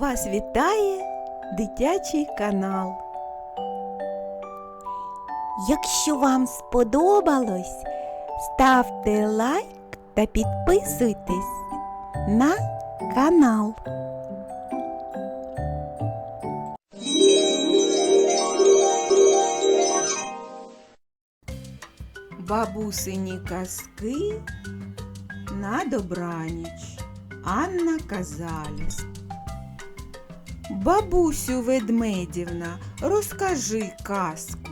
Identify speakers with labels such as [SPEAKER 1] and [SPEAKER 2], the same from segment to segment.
[SPEAKER 1] Вас вітає дитячий канал.
[SPEAKER 2] Якщо вам сподобалось, ставте лайк та підписуйтесь на канал.
[SPEAKER 1] Бабусині казки на добраніч. Анна Казаліс. Бабусю ведмедівна, розкажи казку.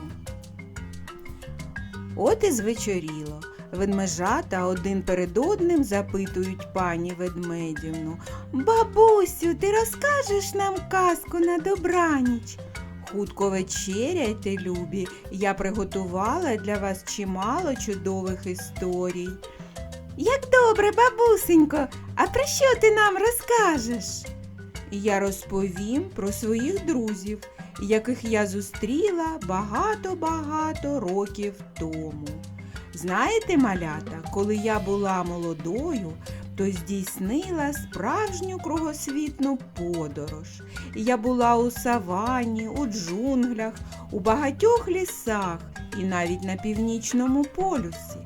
[SPEAKER 1] От і звечоріло. Ведмежата один перед одним запитують пані ведмедівну. Бабусю, ти розкажеш нам казку на добраніч? Хутко вечеряйте, любі, я приготувала для вас чимало чудових історій. Як добре, бабусенько, а про що ти нам розкажеш? Я розповім про своїх друзів, яких я зустріла багато-багато років тому. Знаєте, малята, коли я була молодою, то здійснила справжню кругосвітну подорож. Я була у савані, у джунглях, у багатьох лісах і навіть на північному полюсі.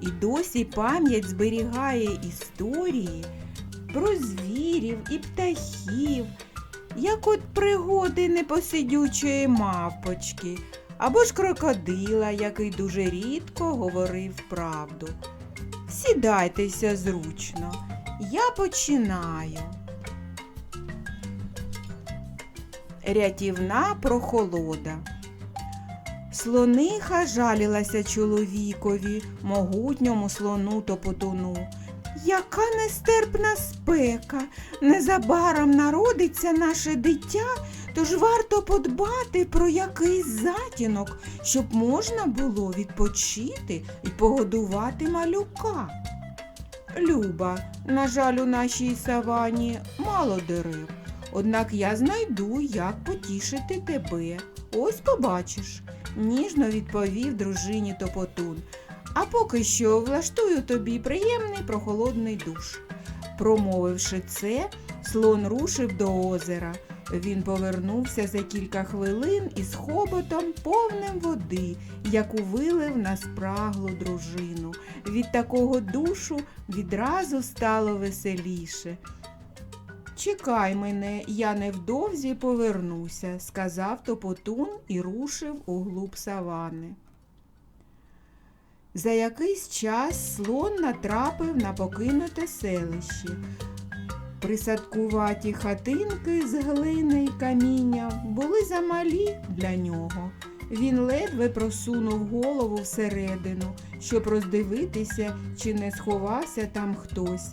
[SPEAKER 1] І досі пам'ять зберігає історії про звірів і птахів, як от пригоди непосидючої мавпочки, або ж крокодила, який дуже рідко говорив правду. Сідайтеся зручно, я починаю. Рятівна прохолода. Слониха жалілася чоловікові, могутньому слону топотуну. Яка нестерпна спека. Незабаром народиться наше дитя, тож варто подбати про якийсь затінок, щоб можна було відпочити і погодувати малюка. Люба, на жаль, у нашій савані мало дерев. Однак я знайду, як потішити тебе. Ось побачиш, ніжно відповів дружині Топотун. А поки що влаштую тобі приємний прохолодний душ. Промовивши це, слон рушив до озера. Він повернувся за кілька хвилин із хоботом повним води, яку вилив на спраглу дружину. Від такого душу відразу стало веселіше. Чекай мене, я невдовзі повернуся, сказав Топотун і рушив у глуб савани. За якийсь час слон натрапив на покинуте селище. Присадкуваті хатинки з глини й каміння були замалі для нього. Він ледве просунув голову всередину, щоб роздивитися, чи не сховався там хтось.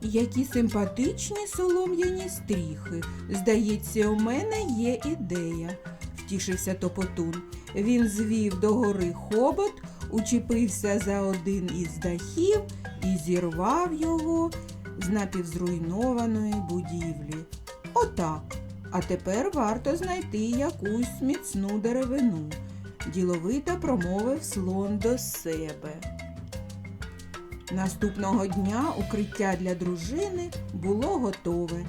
[SPEAKER 1] Які симпатичні солом'яні стріхи. Здається, у мене є ідея, втішився Топотун. Він звів догори хобот, учепився за один із дахів і зірвав його з напівзруйнованої будівлі. Отак. А тепер варто знайти якусь міцну деревину, діловито промовив слон до себе. Наступного дня укриття для дружини було готове.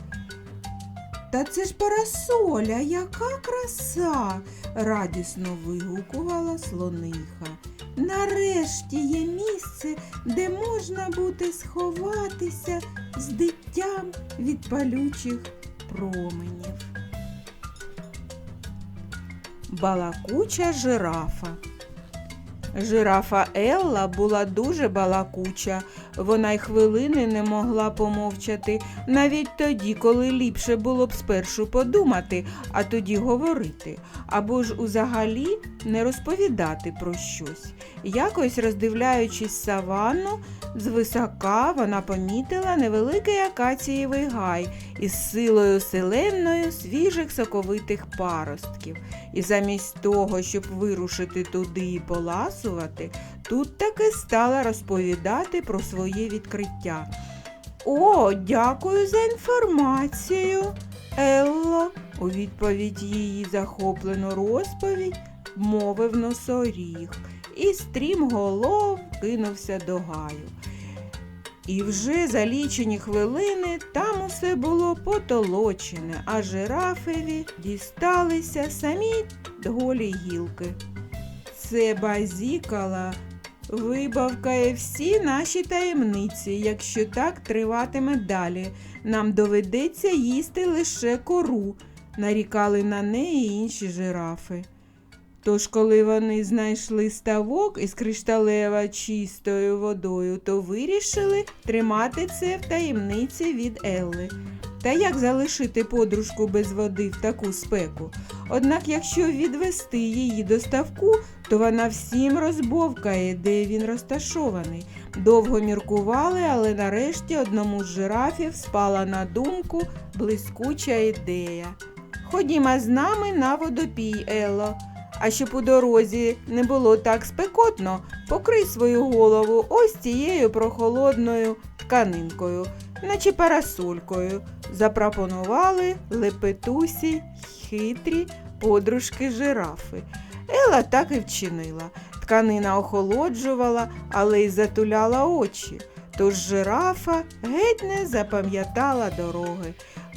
[SPEAKER 1] Та це ж парасоля, яка краса, радісно вигукувала слониха. Нарешті є місце, де можна буде сховатися з дитям від палючих променів. Балакуча жирафа. Жирафа Елла була дуже балакуча. Вона й хвилини не могла помовчати, навіть тоді, коли ліпше було б спершу подумати, а тоді говорити, або ж узагалі не розповідати про щось. Якось роздивляючись саванну, звисока вона помітила невеликий акацієвий гай із силою селенною свіжих соковитих паростків. І замість того, щоб вирушити туди і поласувати, тут таки стала розповідати про своє відкриття. О, дякую за інформацію, Елло, у відповідь її захоплену розповідь мовив носоріг і стрімголов кинувся до гаю. І вже за лічені хвилини там усе було потолочене, а жирафові дісталися самі голі гілки. Це базікала вибавкає всі наші таємниці. Якщо так триватиме далі, нам доведеться їсти лише кору, нарікали на неї інші жирафи. Тож, коли вони знайшли ставок із кришталево чистою водою, то вирішили тримати це в таємниці від Елли. Та як залишити подружку без води в таку спеку? Однак, якщо відвести її до ставку, то вона всім розбовкає, де він розташований. Довго міркували, але нарешті одному з жирафів спала на думку блискуча ідея. Ходімо з нами на водопій, Елло. А щоб у дорозі не було так спекотно, покрий свою голову ось цією прохолодною тканинкою, наче парасолькою. Запропонували лепетусі хитрі подружки жирафи. Ела так і вчинила. Тканина охолоджувала, але й затуляла очі. Тож жирафа геть не запам'ятала дороги.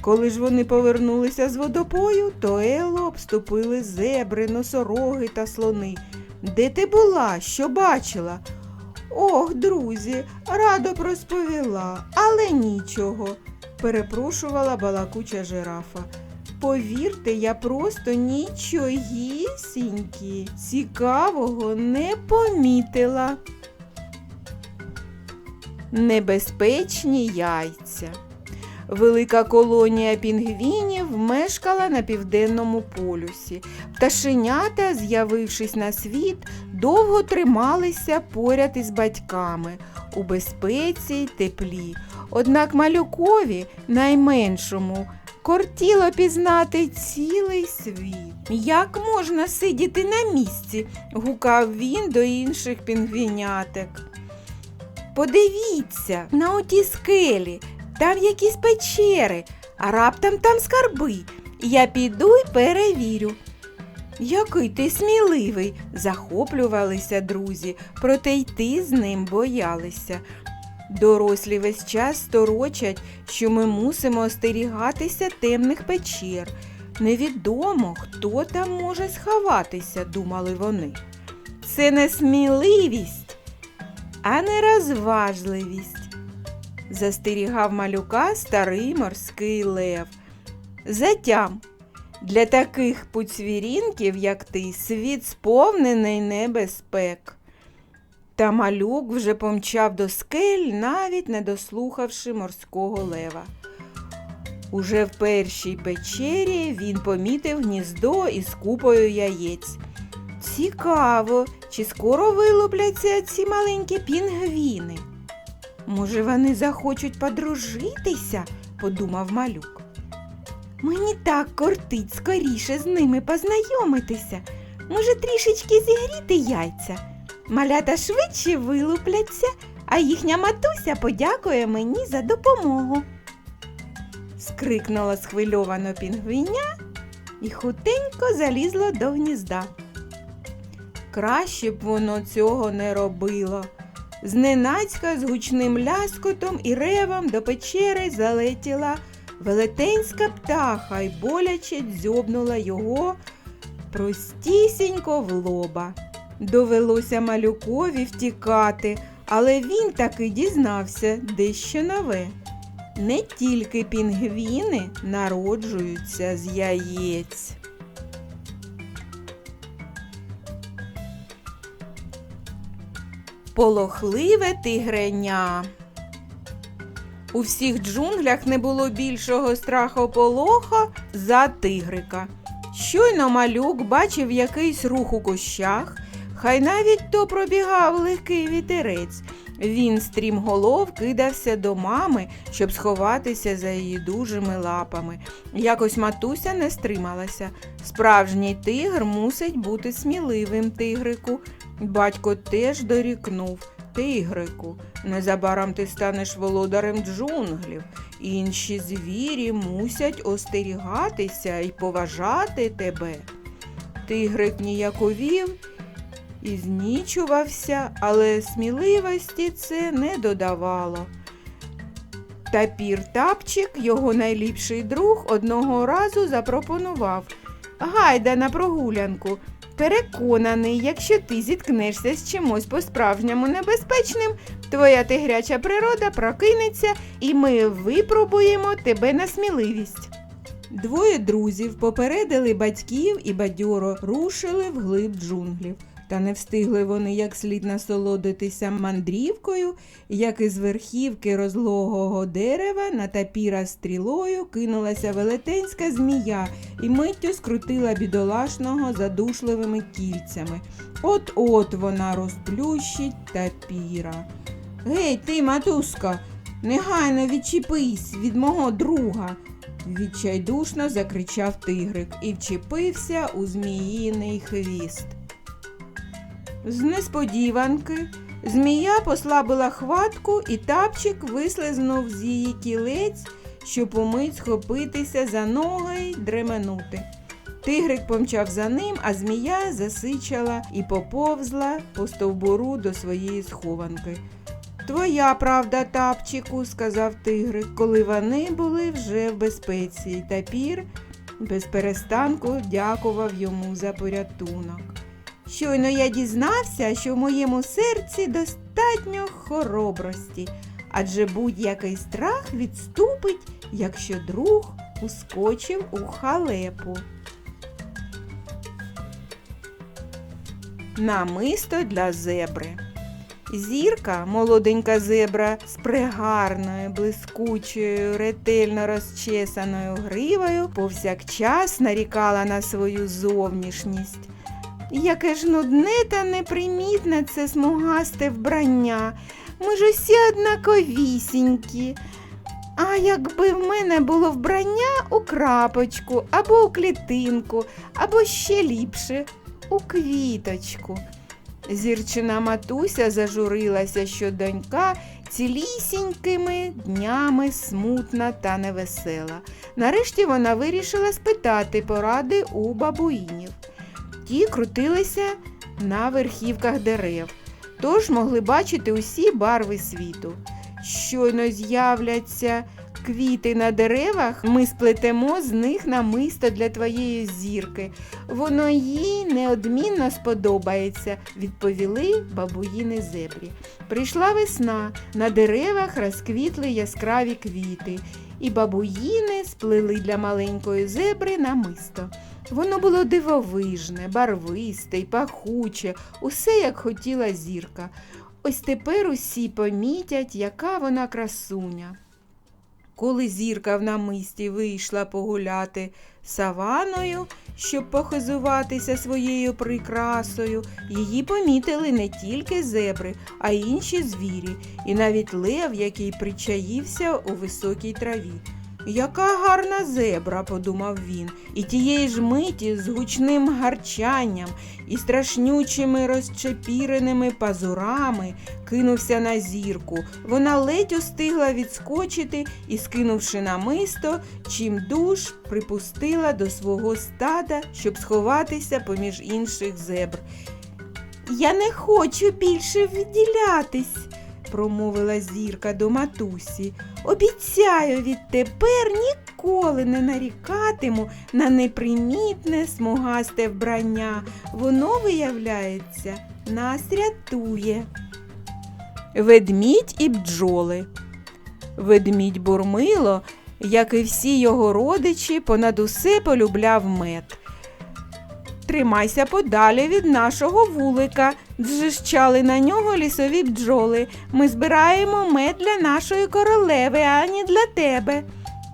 [SPEAKER 1] Коли ж вони повернулися з водопою, то Еллу обступили зебри, носороги та слони. Де ти була? Що бачила? Ох, друзі, радо б розповіла, але нічого, перепрошувала балакуча жирафа. Повірте, я просто нічогісінькі цікавого не помітила. Небезпечні яйця. Велика колонія пінгвінів мешкала на південному полюсі. Пташенята, з'явившись на світ, довго трималися поряд із батьками у безпеці й теплі. Однак малюкові, найменшому, кортіло пізнати цілий світ. Як можна сидіти на місці? гукав він до інших пінгвіняток. Подивіться на оті скелі, там якісь печери, а раптом там скарби. Я піду й перевірю. Який ти сміливий, захоплювалися друзі, проте йти з ним боялися. Дорослі весь час сторочать, що ми мусимо остерігатися темних печер. Невідомо, хто там може сховатися, думали вони. Це не сміливість, а не розважливість застерігав малюка старий морський лев. Затям, для таких пуцвірінків, як ти, світ сповнений небезпек. Та малюк вже помчав до скель, навіть не дослухавши морського лева. Уже в першій печері він помітив гніздо із купою яєць. Цікаво, чи скоро вилупляться ці маленькі пінгвіни. Може, вони захочуть подружитися, подумав малюк. Мені так кортить скоріше з ними познайомитися. Може, трішечки зігріти яйця. Малята швидше вилупляться, а їхня матуся подякує мені за допомогу. Скрикнуло схвильовано пінгвіня і хутенько залізло до гнізда. Краще б воно цього не робило. Зненацька з гучним ляскотом і ревом до печери залетіла велетенська птаха й боляче дзьобнула його простісінько в лоба. Довелося малюкові втікати, але він таки дізнався дещо нове. Не тільки пінгвіни народжуються з яєць. Полохливе тигреня. У всіх джунглях не було більшого страхополоха за тигрика. Щойно малюк бачив якийсь рух у кущах, хай навіть то пробігав легкий вітерець. Він стрімголов кидався до мами, щоб сховатися за її дужими лапами. Якось матуся не стрималася. Справжній тигр мусить бути сміливим тигрику. Батько теж дорікнув тигрику. Незабаром ти станеш володарем джунглів. Інші звірі мусять остерігатися і поважати тебе. Тигрик ніяковів і знічувався, але сміливості це не додавало. Тапір Тапчик, його найліпший друг, одного разу запропонував Гайда на прогулянку. Переконаний, якщо ти зіткнешся з чимось по-справжньому небезпечним, твоя тигряча природа прокинеться, і ми випробуємо тебе на сміливість. Двоє друзів попередили батьків і бадьоро рушили вглиб джунглів. Та не встигли вони як слід насолодитися мандрівкою, як із верхівки розлогого дерева на тапіра стрілою кинулася велетенська змія і миттю скрутила бідолашного задушливими кільцями. От-от вона розплющить тапіра. Гей, ти, матуска, негайно відчепись від мого друга. Відчайдушно закричав тигрик і вчепився у зміїний хвіст. З несподіванки змія послабила хватку, і тапчик вислизнув з її кілець, щоб умить схопитися за ноги й дременути. Тигрик помчав за ним, а змія засичала і поповзла по стовбуру до своєї схованки. Твоя правда, тапчику, сказав тигрик, коли вони були вже в безпеці, і тапір без перестанку дякував йому за порятунок. Щойно я дізнався, що в моєму серці достатньо хоробрості, адже будь-який страх відступить, якщо друг ускочив у халепу. Намисто для зебри. Зірка, молоденька зебра з пригарною, блискучою, ретельно розчесаною гривою, повсякчас нарікала на свою зовнішність. Яке ж нудне та непримітне це смугасте вбрання. Ми ж усі однаковісінькі. А якби в мене було вбрання у крапочку, або у клітинку, або ще ліпше у квіточку. Зірчина матуся зажурилася, що донька цілісінькими днями смутна та невесела. Нарешті вона вирішила спитати поради у бабуїнів. Ті крутилися на верхівках дерев, тож могли бачити усі барви світу. Щойно з'являться квіти на деревах, ми сплетемо з них намисто для твоєї зірки. Воно їй неодмінно сподобається, відповіли бабуїни зебрі. Прийшла весна, на деревах розквітли яскраві квіти, і бабуїни сплели для маленької зебри намисто. Воно було дивовижне, барвисте й пахуче, усе як хотіла зірка. Ось тепер усі помітять, яка вона красуня. Коли зірка в намисті вийшла погуляти саваною, щоб похизуватися своєю прикрасою, її помітили не тільки зебри, а й інші звірі, і навіть лев, який причаївся у високій траві. Яка гарна зебра, подумав він, і тієї ж миті з гучним гарчанням і страшнючими розчепіреними пазурами кинувся на зірку. Вона ледь устигла відскочити і, скинувши намисто, чим душ припустила до свого стада, щоб сховатися поміж інших зебр. Я не хочу більше відділятись, промовила зірка до матусі. Обіцяю, відтепер ніколи не нарікатиму на непримітне смугасте вбрання. Воно, виявляється, нас рятує. Ведмідь і бджоли. Ведмідь Бурмило, як і всі його родичі, понад усе полюбляв мед. Тримайся подалі від нашого вулика, Джищали на нього лісові бджоли. Ми збираємо мед для нашої королеви, а не для тебе.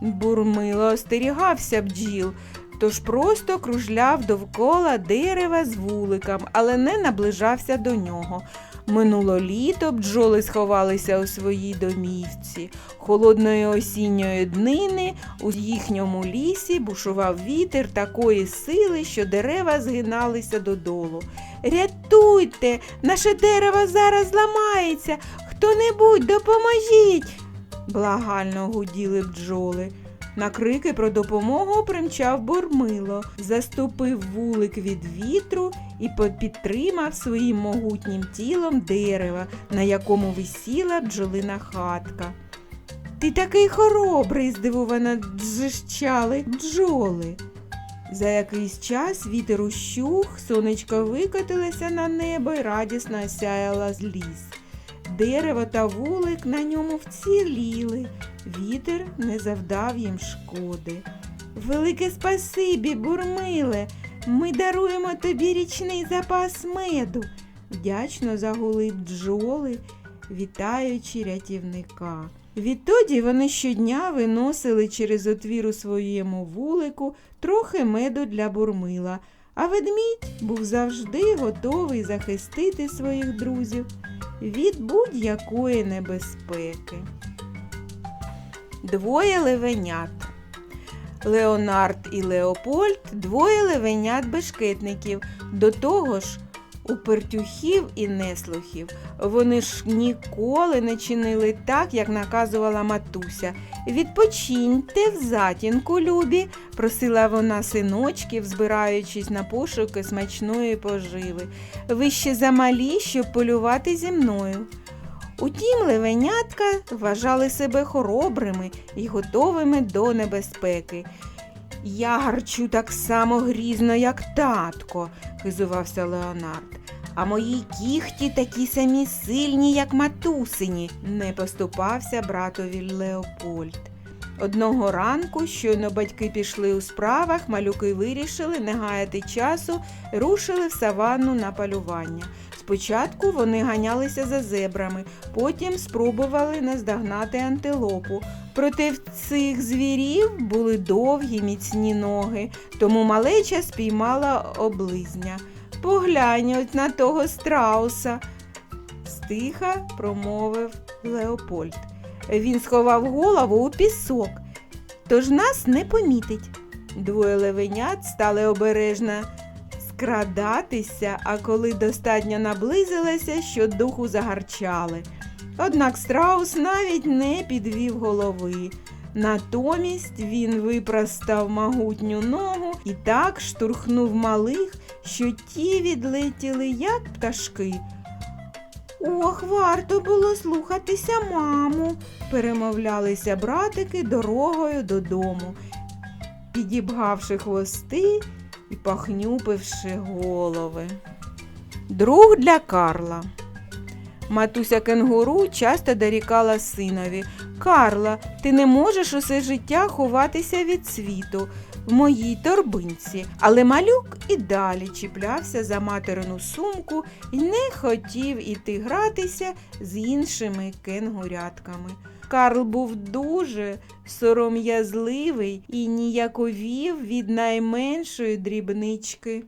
[SPEAKER 1] Бурмило остерігався бджіл, тож просто кружляв довкола дерева з вуликом, але не наближався до нього. Минуло літо бджоли сховалися у своїй домівці. Холодної осінньої днини у їхньому лісі бушував вітер такої сили, що дерева згиналися додолу. Рятуйте, наше дерево зараз зламається. Хто-небудь допоможіть. Благально гуділи бджоли. На крики про допомогу примчав Бурмило, заступив вулик від вітру і підтримав своїм могутнім тілом дерева, на якому висіла бджолина хатка. Ти такий хоробрий, здивовано джищали бджоли. За якийсь час вітер ущух, сонечко викотилося на небо і радісно осяяла з ліс. Дерево та вулик на ньому вціліли, вітер не завдав їм шкоди. Велике спасибі, бурмиле, ми даруємо тобі річний запас меду. Вдячно загули бджоли, вітаючи рятівника. Відтоді вони щодня виносили через отвір у своєму вулику трохи меду для бурмила, а ведмідь був завжди готовий захистити своїх друзів від будь-якої небезпеки. Двоє левенят. Леонард і Леопольд двоє левенят бешкетників, до того ж упертюхів і неслухів. Вони ж ніколи не чинили так, як наказувала матуся. Відпочиньте в затінку, любі, просила вона синочків, збираючись на пошуки смачної поживи. Ви ще замалі, щоб полювати зі мною. Утім, левенятка вважали себе хоробрими і готовими до небезпеки. Я гарчу так само грізно, як татко, хизувався Леонард. А мої кіхті такі самі сильні, як матусині, не поступався братові Леопольд. Одного ранку, щойно батьки пішли у справах, малюки вирішили не гаяти часу, рушили в саванну на полювання. Спочатку вони ганялися за зебрами, потім спробували наздогнати антилопу. Проте в цих звірів були довгі міцні ноги, тому малеча спіймала облизня. Поглянь от на того страуса, стиха промовив Леопольд. Він сховав голову у пісок, тож нас не помітить. Двоє левенят стали обережно скрадатися, а коли достатньо наблизилися, що духу загарчали. Однак страус навіть не підвів голови. Натомість він випростав могутню ногу і так штурхнув малих, що ті відлетіли, як пташки. Ох, варто було слухатися маму, перемовлялися братики дорогою додому, підібгавши хвости і похнюпивши голови. Друг для Карла. Матуся кенгуру часто дорікала синові. Карла, ти не можеш усе життя ховатися від світу в моїй торбинці. Але малюк і далі чіплявся за материну сумку і не хотів іти гратися з іншими кенгурятками. Карл був дуже сором'язливий і ніяковів від найменшої дрібнички.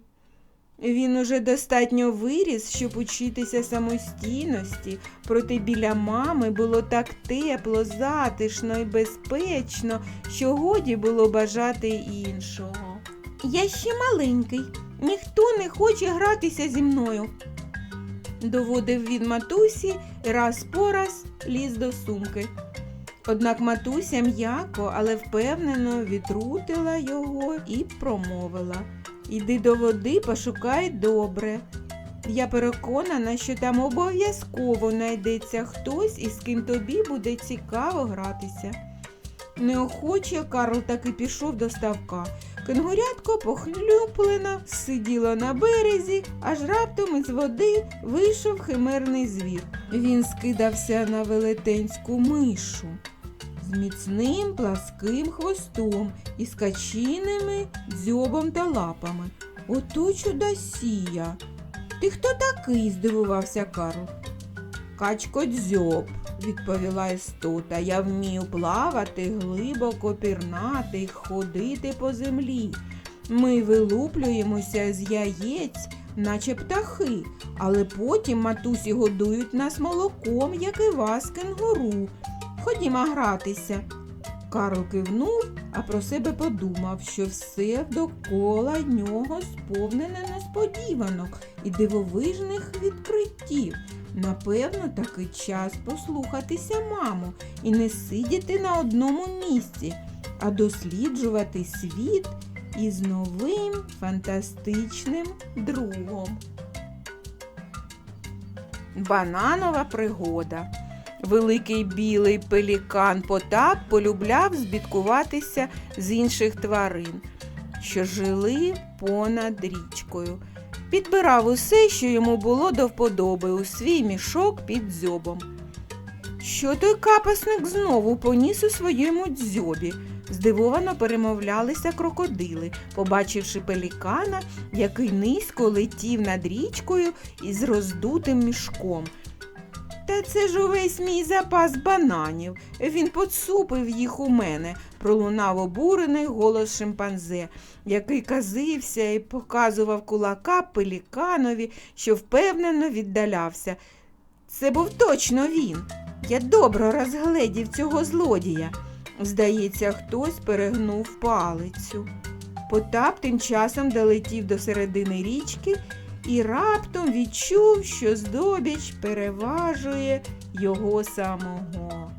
[SPEAKER 1] Він уже достатньо виріс, щоб учитися самостійності, проте біля мами було так тепло, затишно і безпечно, що годі було бажати іншого. Я ще маленький, ніхто не хоче гратися зі мною. Доводив він матусі і раз по раз ліз до сумки. Однак матуся м'яко, але впевнено відрутила його і промовила. Іди до води, пошукай добре. Я переконана, що там обов'язково знайдеться хтось, із ким тобі буде цікаво гратися. Неохоче Карл таки пішов до ставка. Кенгурятко похлюплено сиділо на березі, аж раптом із води вийшов химерний звір. Він скидався на велетенську мишу з міцним пласким хвостом і з дзьобом та лапами. Ото чудосія. Ти хто такий? здивувався Карл. Качко дзьоб, відповіла істота. Я вмію плавати, глибоко пірнати, ходити по землі. Ми вилуплюємося з яєць, наче птахи, але потім матусі годують нас молоком, як і вас, кенгуру. Ходімо гратися. Карл кивнув, а про себе подумав, що все довкола нього сповнене несподіванок і дивовижних відкриттів. Напевно, таки час послухатися маму і не сидіти на одному місці, а досліджувати світ із новим фантастичним другом. Бананова пригода. Великий білий пелікан Потап полюбляв збідкуватися з інших тварин, що жили понад річкою. Підбирав усе, що йому було до вподоби, у свій мішок під дзьобом. Що той капасник знову поніс у своєму дзьобі? Здивовано перемовлялися крокодили, побачивши пелікана, який низько летів над річкою із роздутим мішком. Та це ж увесь мій запас бананів. Він поцупив їх у мене, пролунав обурений голос шимпанзе, який казився і показував кулака пеліканові, що впевнено віддалявся. Це був точно він. Я добре розгледів цього злодія. Здається, хтось перегнув палицю. Потап тим часом долетів до середини річки і раптом відчув, що здобіч переважує його самого.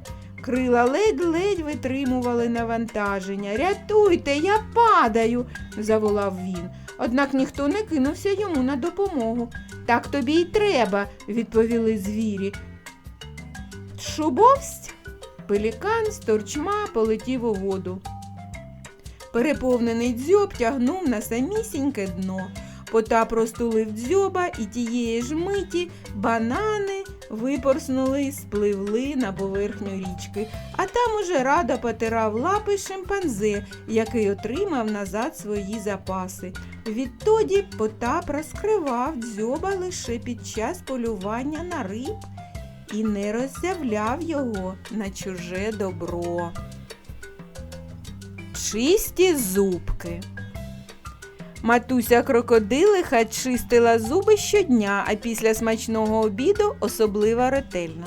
[SPEAKER 1] Крила ледь-ледь витримували навантаження. Рятуйте, я падаю, заволав він. Однак ніхто не кинувся йому на допомогу. Так тобі й треба, відповіли звірі. Шубовсть? Пелікан з торчма полетів у воду. Переповнений дзьоб тягнув на самісіньке дно. Потап розтулив дзьоба і тієї ж миті банани випорснули і спливли на поверхню річки, а там уже радо потирав лапи шимпанзе, який отримав назад свої запаси. Відтоді Потап розкривав дзьоба лише під час полювання на риб і не роззявляв його на чуже добро. Чисті зубки. Матуся крокодилиха чистила зуби щодня, а після смачного обіду особливо ретельно.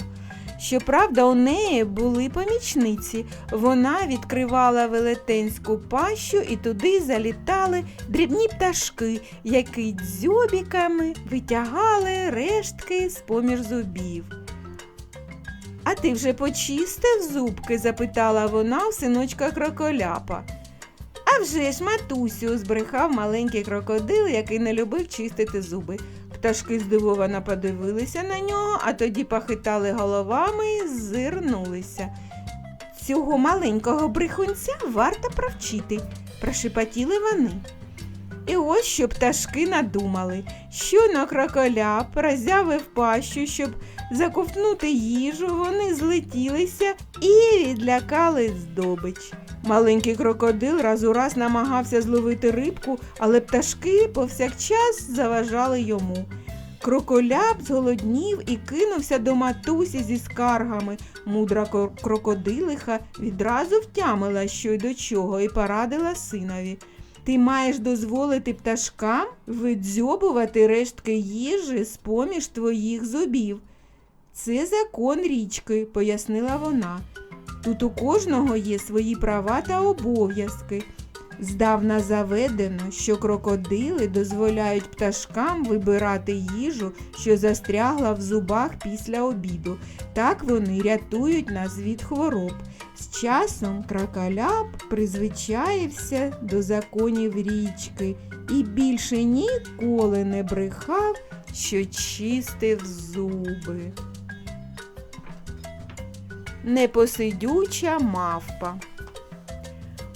[SPEAKER 1] Щоправда, у неї були помічниці. Вона відкривала велетенську пащу і туди залітали дрібні пташки, які дзьобіками витягали рештки з-поміж зубів. А ти вже почистив зубки? запитала вона у синочка кроколяпа. Вже ж, матусю, збрехав маленький крокодил, який не любив чистити зуби. Пташки здивовано подивилися на нього, а тоді похитали головами і зирнулися. Цього маленького брехунця варто провчити, прошепотіли вони. І ось що пташки надумали. Щойно кроколяп роззявив пащу, щоб заковтнути їжу, вони злетілися і відлякали здобич. Маленький крокодил раз у раз намагався зловити рибку, але пташки повсякчас заважали йому. Кроколяп зголоднів і кинувся до матусі зі скаргами. Мудра крокодилиха відразу втямила, що й до чого, і порадила синові. Ти маєш дозволити пташкам видзьобувати рештки їжі з поміж твоїх зубів. Це закон річки, пояснила вона. Тут у кожного є свої права та обов'язки. Здавна заведено, що крокодили дозволяють пташкам вибирати їжу, що застрягла в зубах після обіду. Так вони рятують нас від хвороб. З часом кроколяп призвичаївся до законів річки і більше ніколи не брехав, що чистив зуби. Непосидюча мавпа.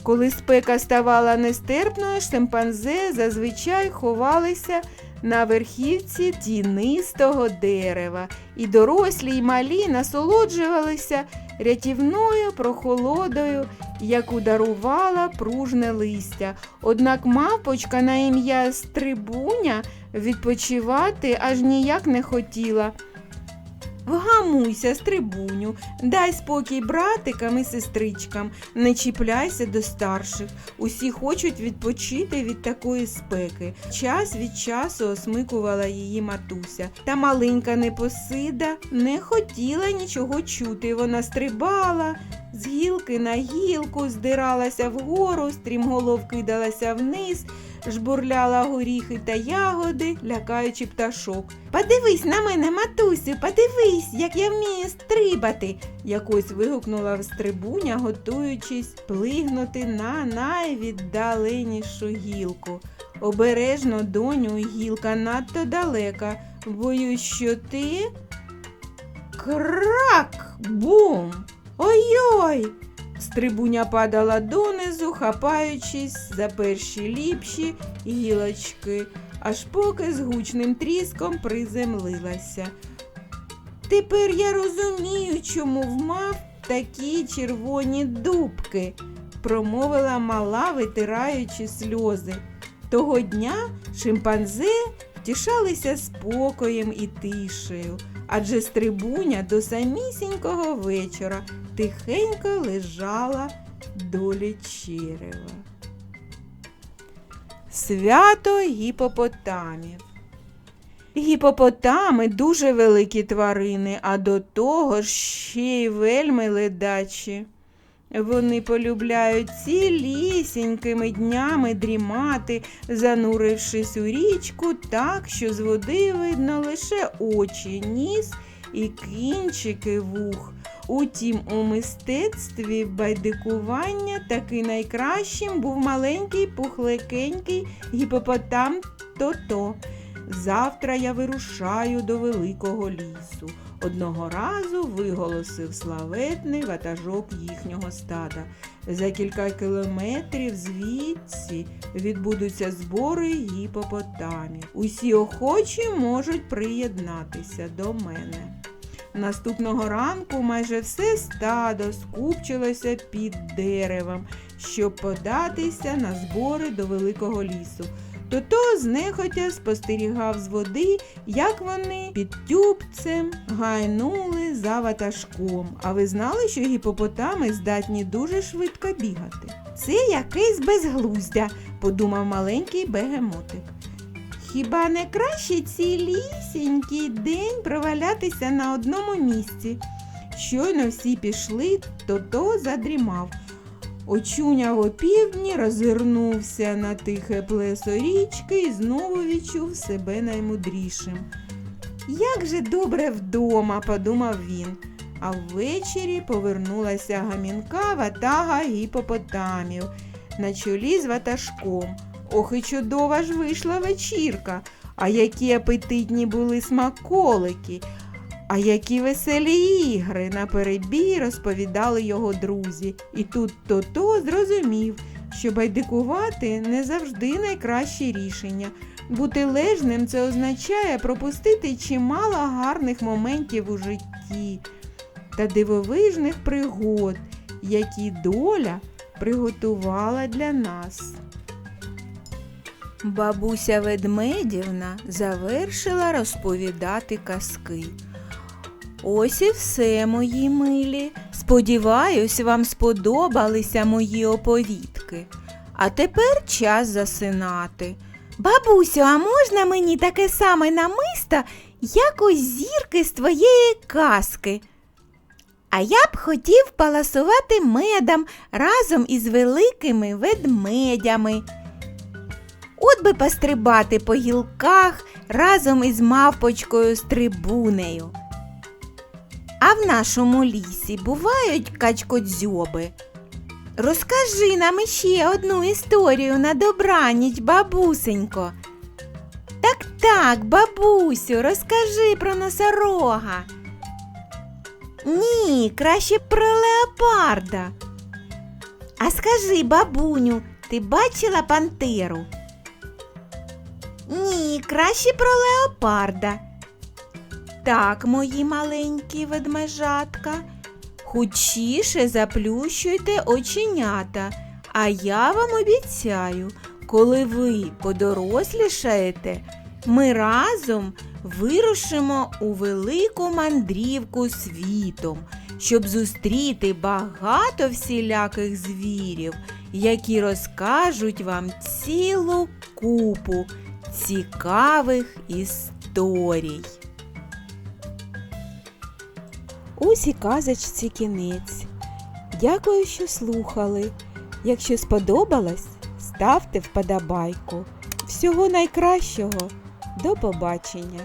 [SPEAKER 1] Коли спека ставала нестерпною, шимпанзе зазвичай ховалися на верхівці тінистого дерева, і дорослі й малі насолоджувалися рятівною прохолодою, яку дарувала пружне листя. Однак мавпочка на ім'я Стрибуня відпочивати аж ніяк не хотіла. Вгамуйся, стрибуню, дай спокій братикам і сестричкам, не чіпляйся до старших. Усі хочуть відпочити від такої спеки. Час від часу осмикувала її матуся. Та маленька непосида не хотіла нічого чути. Вона стрибала з гілки на гілку, здиралася вгору, стрімголов кидалася вниз, жбурляла горіхи та ягоди, лякаючи пташок. Подивись на мене, матусю, подивись, як я вмію стрибати. якось вигукнула стрибуня, готуючись плигнути на найвіддаленішу гілку. Обережно, доню, гілка надто далека. Боюсь, що ти. Крак! Бум! Ой-ой! Стрибуня падала донизу, хапаючись за перші ліпші гілочки, аж поки з гучним тріском приземлилася. Тепер я розумію, чому в мав такі червоні дубки, промовила мала, витираючи сльози. Того дня шимпанзе втішалися спокоєм і тишею, адже стрибуня до самісінького вечора тихенько лежала долі черева. Свято гіпопотамів. Гіпопотами дуже великі тварини, а до того ж ще й вельми ледачі. Вони полюбляють цілісінькими днями дрімати, занурившись у річку так, що з води видно лише очі, ніс і кінчики вух. Утім, у мистецтві байдикування таки найкращим був маленький пухлекенький гіпопотам Тото. Завтра я вирушаю до великого лісу. Одного разу виголосив славетний ватажок їхнього стада. За кілька кілометрів звідси відбудуться збори гіпопотамів. Усі охочі можуть приєднатися до мене. Наступного ранку майже все стадо скупчилося під деревом, щоб податися на збори до великого лісу. Тото знехотя спостерігав з води, як вони під тюбцем гайнули за ватажком. А ви знали, що гіпопотами здатні дуже швидко бігати? Це якийсь безглуздя, подумав маленький бегемотик. Хіба не краще цілісінький день провалятися на одному місці? Щойно всі пішли, Тото задрімав. Очуняв опівдні, розвернувся на тихе плесо річки і знову відчув себе наймудрішим. Як же добре вдома, подумав він. А ввечері повернулася гамінка ватага гіпопотамів на чолі з ватажком. Ох і чудова ж вийшла вечірка, а які апетитні були смаколики, а які веселі ігри на перебій розповідали його друзі. І тут Тото зрозумів, що байдикувати не завжди найкраще рішення. Бути лежним це означає пропустити чимало гарних моментів у житті та дивовижних пригод, які доля приготувала для нас. Бабуся Ведмедівна завершила розповідати казки. Ось і все, мої милі. Сподіваюсь, вам сподобалися мої оповідки. А тепер час засинати.
[SPEAKER 2] Бабусю, а можна мені таке саме намисто, як у зірки з твоєї казки? А я б хотів паласувати медом разом із великими ведмедями. От би пострибати по гілках разом із мавпочкою стрибунею. А в нашому лісі бувають качкодзьоби. Розкажи нам іще одну історію на добраніч, бабусенько. Так так, бабусю, розкажи про носорога. Ні, краще про леопарда. А скажи, бабуню, ти бачила пантеру? Ні, краще про леопарда. Так, мої маленькі ведмежатка, хучіше заплющуйте оченята, а я вам обіцяю, коли ви подорослішаєте, ми разом вирушимо у велику мандрівку світом, щоб зустріти багато всіляких звірів, які розкажуть вам цілу купу цікавих історій. Ось і казочці кінець. Дякую, що слухали. Якщо сподобалось, ставте вподобайку. Всього найкращого. До побачення!